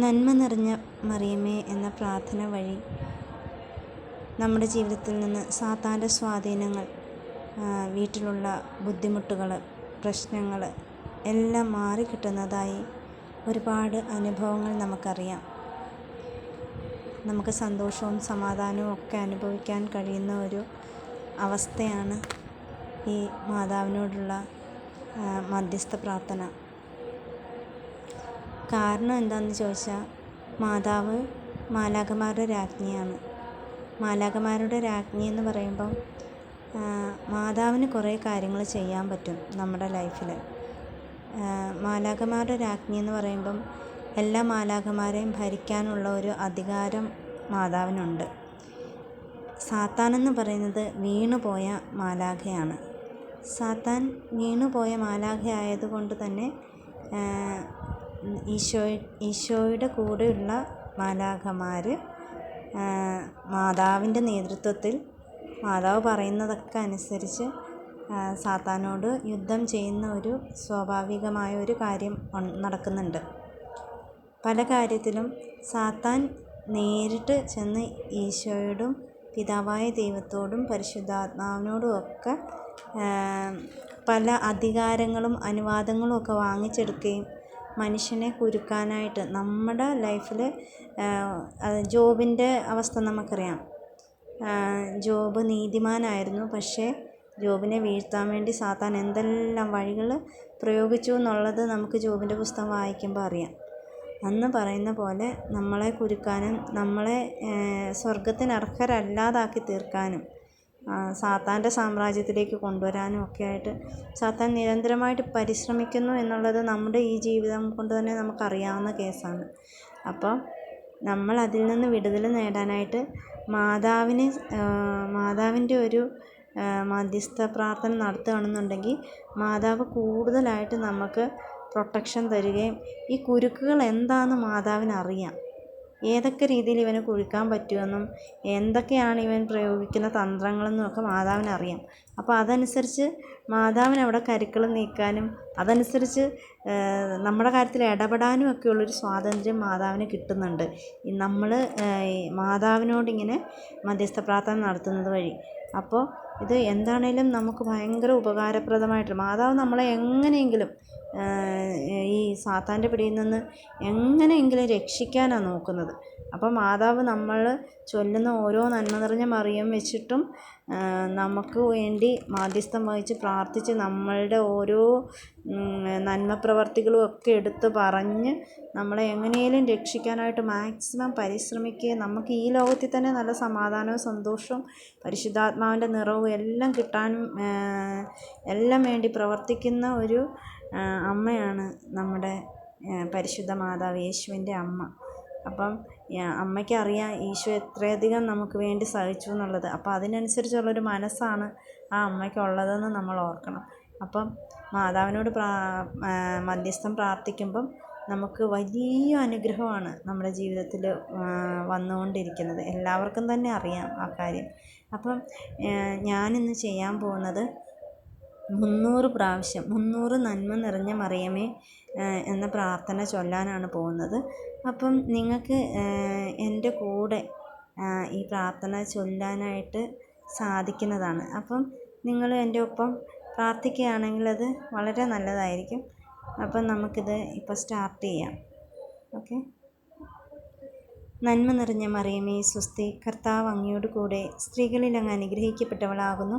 നന്മ നിറഞ്ഞ മറിയമേ എന്ന പ്രാർത്ഥന വഴി നമ്മുടെ ജീവിതത്തിൽ നിന്ന് സാത്താന്റെ സ്വാധീനങ്ങൾ വീട്ടിലുള്ള ബുദ്ധിമുട്ടുകൾ പ്രശ്നങ്ങൾ എല്ലാം മാറിക്കിട്ടുന്നതായി ഒരുപാട് അനുഭവങ്ങൾ നമുക്കറിയാം. നമുക്ക് സന്തോഷവും സമാധാനവും ഒക്കെ അനുഭവിക്കാൻ കഴിയുന്ന ഒരു അവസ്ഥയാണ് ഈ മാതാവിനോടുള്ള മധ്യസ്ഥ പ്രാർത്ഥന. കാരണം എന്താണെന്ന് ചോദിച്ചാൽ മാതാവ് മാലാഖമാരുടെ രാജ്ഞിയാണ്. മാലാഖമാരുടെ രാജ്ഞി എന്ന് പറയുമ്പം മാതാവിന് കുറേ കാര്യങ്ങൾ ചെയ്യാൻ പറ്റും നമ്മുടെ ലൈഫിൽ മാലാഖമാരുടെ രാജ്ഞി എന്ന് പറയുമ്പം എല്ലാ മാലാഖമാരെയും ഭരിക്കാനുള്ള ഒരു അധികാരം മാതാവിനുണ്ട്. സാത്താനെന്ന് പറയുന്നത് വീണുപോയ മാലാഖയാണ്. സാത്താൻ വീണുപോയ മാലാഖ ആയതുകൊണ്ട് തന്നെ ഈശോ ഈശോയുടെ കൂടെയുള്ള മാലാഖമാർ മാതാവിന്റെ നേതൃത്വത്തിൽ മാതാവ് പറയുന്നതൊക്കെ അനുസരിച്ച് സാത്താനോട് യുദ്ധം ചെയ്യുന്ന ഒരു സ്വാഭാവികമായ ഒരു കാര്യം നടക്കുന്നുണ്ട്. പല കാര്യത്തിലും സാത്താൻ നേരിട്ട് ചെന്ന് ഈശോയോടും പിതാവായ ദൈവത്തോടും പരിശുദ്ധാത്മാവിനോടും ഒക്കെ പല അധികാരങ്ങളും അനുവാദങ്ങളും ഒക്കെ വാങ്ങിച്ചെടുക്കുകയും മനുഷ്യനെ കുരുക്കാനായിട്ട് നമ്മുടെ ലൈഫിൽ ജോബിന്റെ അവസ്ഥ നമുക്കറിയാം. ജോബ് നീതിമാനായിരുന്നു പക്ഷേ ജോബിനെ വീഴ്ത്താൻ വേണ്ടി സാത്താൻ എന്തെല്ലാം വഴികൾ പ്രയോഗിച്ചു എന്നുള്ളത് നമുക്ക് ജോബിന്റെ പുസ്തകം വായിക്കുമ്പോൾ അറിയാം. അന്ന് പറയുന്ന പോലെ നമ്മളെ കുരുക്കാനും നമ്മളെ സ്വർഗത്തിന് അർഹരല്ലാതാക്കി തീർക്കാനും സാത്താന്റെ സാമ്രാജ്യത്തിലേക്ക് കൊണ്ടുവരാനും ഒക്കെ ആയിട്ട് സാത്താൻ നിരന്തരമായിട്ട് പരിശ്രമിക്കുന്നു എന്നുള്ളത് നമ്മുടെ ഈ ജീവിതം കൊണ്ട് തന്നെ നമുക്കറിയാവുന്ന കേസാണ്. അപ്പോൾ നമ്മൾ അതിൽ നിന്ന് വിടുതൽ നേടാനായിട്ട് മാതാവിനെ മാതാവിന്റെ ഒരു മധ്യസ്ഥ പ്രാർത്ഥന നടത്തുകയാണെന്നുണ്ടെങ്കിൽ മാതാവ് കൂടുതലായിട്ട് നമുക്ക് പ്രൊട്ടക്ഷൻ തരികയും ഈ കുരുക്കുകൾ എന്താണെന്ന് മാതാവിന് അറിയാം ഏതൊക്കെ രീതിയിൽ ഇവന് കുഴിക്കാൻ പറ്റുമെന്നും എന്തൊക്കെയാണ് ഇവൻ പ്രയോഗിക്കുന്ന തന്ത്രങ്ങളെന്നും ഒക്കെ മാതാവിന് അറിയാം അപ്പോൾ അതനുസരിച്ച് മാതാവിന് അവിടെ കരുക്കൾ നീക്കാനും അതനുസരിച്ച് നമ്മുടെ കാര്യത്തിൽ ഇടപെടാനും ഒക്കെയുള്ളൊരു സ്വാതന്ത്ര്യം മാതാവിന് കിട്ടുന്നുണ്ട്. നമ്മൾ മാതാവിനോടിങ്ങനെ മധ്യസ്ഥ പ്രാർത്ഥന നടത്തുന്നത് വഴി. അപ്പോൾ ഇത് എന്താണേലും നമുക്ക് ഭയങ്കര ഉപകാരപ്രദമായിട്ട് മാതാവ് നമ്മളെ എങ്ങനെയെങ്കിലും ഈ സാത്താന്റെ പിടിയിൽ നിന്ന് എങ്ങനെയെങ്കിലും രക്ഷിക്കാനാണ് നോക്കുന്നത്. അപ്പോൾ മാതാവ് നമ്മൾ ചൊല്ലുന്ന ഓരോ നന്മ നിറഞ്ഞ മറിയം വെച്ചിട്ടും നമുക്ക് വേണ്ടി മാധ്യസ്ഥം വഹിച്ച് പ്രാർത്ഥിച്ച് നമ്മളുടെ ഓരോ നന്മ പ്രവർത്തികളും ഒക്കെ എടുത്ത് പറഞ്ഞ് നമ്മളെ എങ്ങനെയും രക്ഷിക്കാനായിട്ട് മാക്സിമം പരിശ്രമിക്കുകയും നമുക്ക് ഈ ലോകത്തിൽ തന്നെ നല്ല സമാധാനവും സന്തോഷവും പരിശുദ്ധാത്മാവിന്റെ നിറവും എല്ലാം കിട്ടാനും എല്ലാം വേണ്ടി പ്രവർത്തിക്കുന്ന ഒരു അമ്മയാണ് നമ്മുടെ പരിശുദ്ധ മാതാവ് യേശുവിന്റെ അമ്മ. അപ്പം അമ്മയ്ക്കറിയാം ഈശോ എത്രയധികം നമുക്ക് വേണ്ടി സഹിച്ചു എന്നുള്ളത്. അപ്പം അതിനനുസരിച്ചുള്ളൊരു മനസ്സാണ് ആ അമ്മയ്ക്കുള്ളതെന്ന് നമ്മൾ ഓർക്കണം. അപ്പം മാതാവിനോട് പ്രാ മധ്യസ്ഥം പ്രാർത്ഥിക്കുമ്പം നമുക്ക് വലിയ അനുഗ്രഹമാണ് നമ്മുടെ ജീവിതത്തിൽ വന്നുകൊണ്ടിരിക്കുന്നത്. എല്ലാവർക്കും തന്നെ അറിയാം ആ കാര്യം. അപ്പം ഞാനിന്ന് ചെയ്യാൻ പോകുന്നത് മുന്നൂറ് പ്രാവശ്യം മുന്നൂറ് നന്മ നിറഞ്ഞ മറിയമേ എന്ന പ്രാർത്ഥന ചൊല്ലാനാണ് പോകുന്നത്. അപ്പം നിങ്ങൾക്ക് എന്റെ കൂടെ ഈ പ്രാർത്ഥന ചൊല്ലാനായിട്ട് സാധിക്കുന്നതാണ്. അപ്പം നിങ്ങൾ എന്റെ ഒപ്പം പ്രാർത്ഥിക്കുകയാണെങ്കിൽ അത് വളരെ നല്ലതായിരിക്കും. അപ്പം നമുക്കിത് ഇപ്പോൾ സ്റ്റാർട്ട് ചെയ്യാം. ഓക്കെ. നന്മ നിറഞ്ഞ മറിയമേ സ്വസ്തി കർത്താവ് അങ്ങയോട് കൂടെ സ്ത്രീകളിൽ അങ്ങ് അനുഗ്രഹിക്കപ്പെട്ടവളാകുന്നു.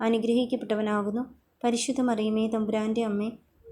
അനുഗ്രഹിക്കപ്പെട്ടവനാകുന്നു. പരിശുദ്ധ മറിയമേ തമ്പുരാന്റെ അമ്മേ